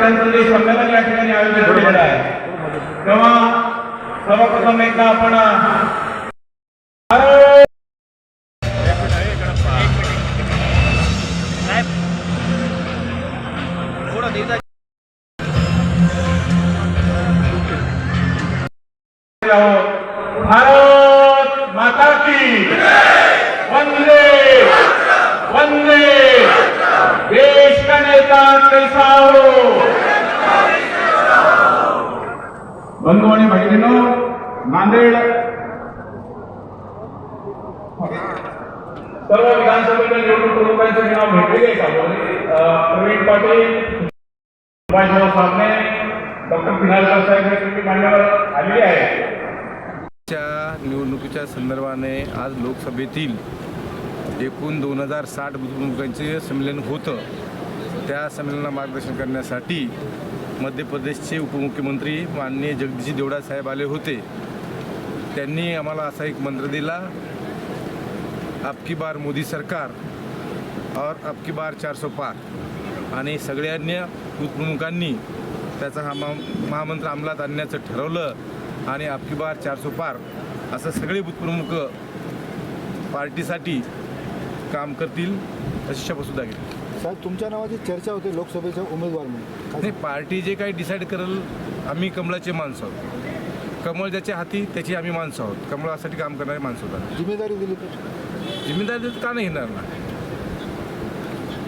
संदेश संमेलन या ठिकाणी आयोजित केलेलं आहे. तेव्हा सर्वप्रथम एकदा आपण भारत माता की वंदे देश कैसा हो बंधू आणि बहिणींनो नांदेड. सर्व विधानसभेच्या निवडणूक प्रमुखांचे नाव भेटले प्रवीण पाटील सुभाषराव साबणे डॉक्टर पिनाळकर साहेब हे मान्यवर आलेले आहे च्या निवडणुकीच्या संदर्भाने आज लोकसभेतील एकूण दोन हजार साठ बुद्धिमुखांचे संमेलन होतं. त्या संमेलनाला मार्गदर्शन करण्यासाठी मध्य प्रदेशचे उपमुख्यमंत्री माननीय जगदीश देवडा साहेब आले होते. त्यांनी आम्हाला असा एक मंत्र दिला अबकी बार मोदी सरकार और अबकी बार चार सौ पार. आणि सगळ्यांनी उपप्रमुखांनी त्याचा हा महा महामंत्र अंमलात आणण्याचं ठरवलं आणि अबकी बार चार सौ पार असं सगळे बुथप्रमुख पार्टीसाठी काम करतील अशी शपथसुद्धा घेतली. साहेब तुमच्या नावाची चर्चा होते लोकसभेच्या उमेदवार म्हणून. नाही पार्टी जे काही डिसाईड करेल आम्ही कमळाचे माणसं आहोत. कमळ ज्याच्या हाती त्याची आम्ही माणसं आहोत. कमळासाठी काम करणारे माणसं होतात. जिम्मेदारी दिली तर? जिम्मेदारी का नाही घेणार ना?